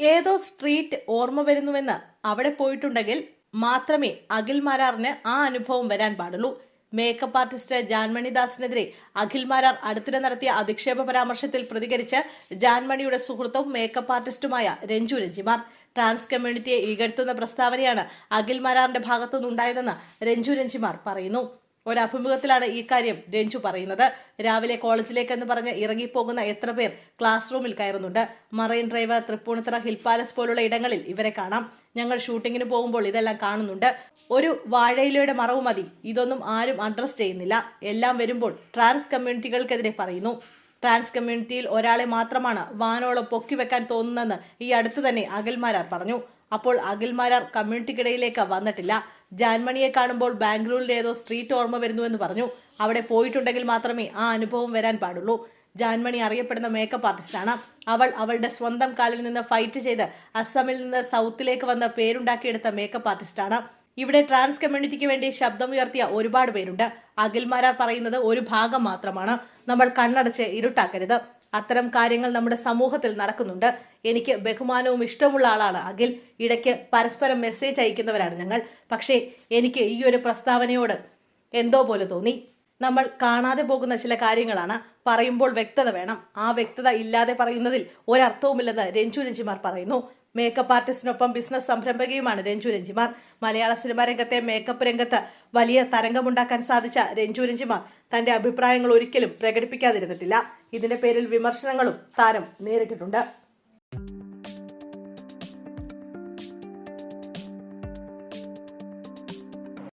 ഏതോ സ്ട്രീറ്റ് ഓർമ്മ വരുന്നുവെന്ന് അവിടെ പോയിട്ടുണ്ടെങ്കിൽ മാത്രമേ അഖിൽ മാരാറിന് ആ അനുഭവം വരാൻ പാടുള്ളൂ. മേക്കപ്പ് ആർട്ടിസ്റ്റ് ജാൻമണിദാസിനെതിരെ അഖിൽ മാരാർ അടുത്തിടെ നടത്തിയ അധിക്ഷേപ പരാമർശത്തിൽ പ്രതികരിച്ച് ജാൻമണിയുടെ സുഹൃത്തും മേക്കപ്പ് ആർട്ടിസ്റ്റുമായ രഞ്ജു രഞ്ജിമാർ ട്രാൻസ് കമ്മ്യൂണിറ്റിയെ ഇകഴ്ത്തുന്ന പ്രസ്താവനയാണ് അഖിൽ മാരാറിന്റെ ഭാഗത്തുനിന്നുണ്ടായതെന്ന് രഞ്ജു രഞ്ജിമാർ പറയുന്നു. ഒരഭിമുഖത്തിലാണ് ഈ കാര്യം രഞ്ജു പറയുന്നത്. രാവിലെ കോളേജിലേക്കെന്ന് പറഞ്ഞ് ഇറങ്ങിപ്പോകുന്ന എത്ര പേർ ക്ലാസ് റൂമിൽ കയറുന്നുണ്ട്. Marine drive Tripunithura hill palace പോലുള്ള ഇടങ്ങളിൽ ഇവരെ കാണാം. ഞങ്ങൾ ഷൂട്ടിങ്ങിന് പോകുമ്പോൾ ഇതെല്ലാം കാണുന്നുണ്ട്. ഒരു വാഴയിലയുടെ മറവ് മതി. ഇതൊന്നും ആരും അഡ്രസ് ചെയ്യുന്നില്ല. എല്ലാം വരുമ്പോൾ ട്രാൻസ് കമ്മ്യൂണിറ്റികൾക്കെതിരെ പറയുന്നു. ട്രാൻസ് കമ്മ്യൂണിറ്റിയിൽ ഒരാളെ മാത്രമാണ് വാനോളം പൊക്കി വെക്കാൻ തോന്നുന്നതെന്ന് ഈ അടുത്തു തന്നെ അഖിൽമാരാർ പറഞ്ഞു. അപ്പോൾ അഖിൽമാരാർ കമ്മ്യൂണിറ്റിക്കിടയിലേക്ക് വന്നിട്ടില്ല. ജാൻമണിയെ കാണുമ്പോൾ ബാംഗ്ലൂരിലെ ഏതോ സ്ട്രീറ്റ് ഓർമ്മ വരുന്നുവെന്ന് പറഞ്ഞു. അവിടെ പോയിട്ടുണ്ടെങ്കിൽ മാത്രമേ ആ അനുഭവം വരാൻ പാടുള്ളൂ. ജാൻമണി അറിയപ്പെടുന്ന മേക്കപ്പ് ആർട്ടിസ്റ്റാണ് അവൾ അവളുടെ സ്വന്തം കാലിൽ നിന്ന് ഫൈറ്റ് ചെയ്ത് അസമിൽ നിന്ന് സൗത്തിലേക്ക് വന്ന പേരുണ്ടാക്കിയെടുത്ത മേക്കപ്പ് ആർട്ടിസ്റ്റാണ് ഇവിടെ ട്രാൻസ് കമ്മ്യൂണിറ്റിക്ക് വേണ്ടി ശബ്ദമുയർത്തിയ ഒരുപാട് പേരുണ്ട്. അഖിൽമാരാർ പറയുന്നത് ഒരു ഭാഗം മാത്രമാണ്. നമ്മൾ കണ്ണടച്ച് ഇരുട്ടാക്കരുത്. അത്തരം കാര്യങ്ങൾ നമ്മുടെ സമൂഹത്തിൽ നടക്കുന്നുണ്ട്. എനിക്ക് ബഹുമാനവും ഇഷ്ടമുള്ള ആളാണ്. അഖിൽ ഇടയ്ക്ക് പരസ്പരം മെസ്സേജ് അയക്കുന്നവരാണ് ഞങ്ങൾ. പക്ഷേ എനിക്ക് ഈ ഒരു പ്രസ്താവനയോട് എന്തോ പോലെ തോന്നി. നമ്മൾ കാണാതെ പോകുന്ന ചില കാര്യങ്ങളാണ് പറയുമ്പോൾ വ്യക്തത വേണം. ആ വ്യക്തത ഇല്ലാതെ പറയുന്നതിൽ ഒരർത്ഥവുമില്ലെന്ന് രഞ്ജു രഞ്ജിമാർ പറയുന്നു. മേക്കപ്പ് ആർട്ടിസ്റ്റിനൊപ്പം ബിസിനസ് സംരംഭകയുമാണ് രഞ്ജു രഞ്ജിമാർ. മലയാള സിനിമാ രംഗത്തെ മേക്കപ്പ് രംഗത്ത് വലിയ തരംഗമുണ്ടാക്കാൻ സാധിച്ച രഞ്ജു രഞ്ജിമാർ തന്റെ അഭിപ്രായങ്ങൾ ഒരിക്കലും പ്രകടിപ്പിക്കാതിരുന്നിട്ടില്ല. ഇതിന്റെ പേരിൽ വിമർശനങ്ങളും താരം നേരിട്ടിട്ടുണ്ട്.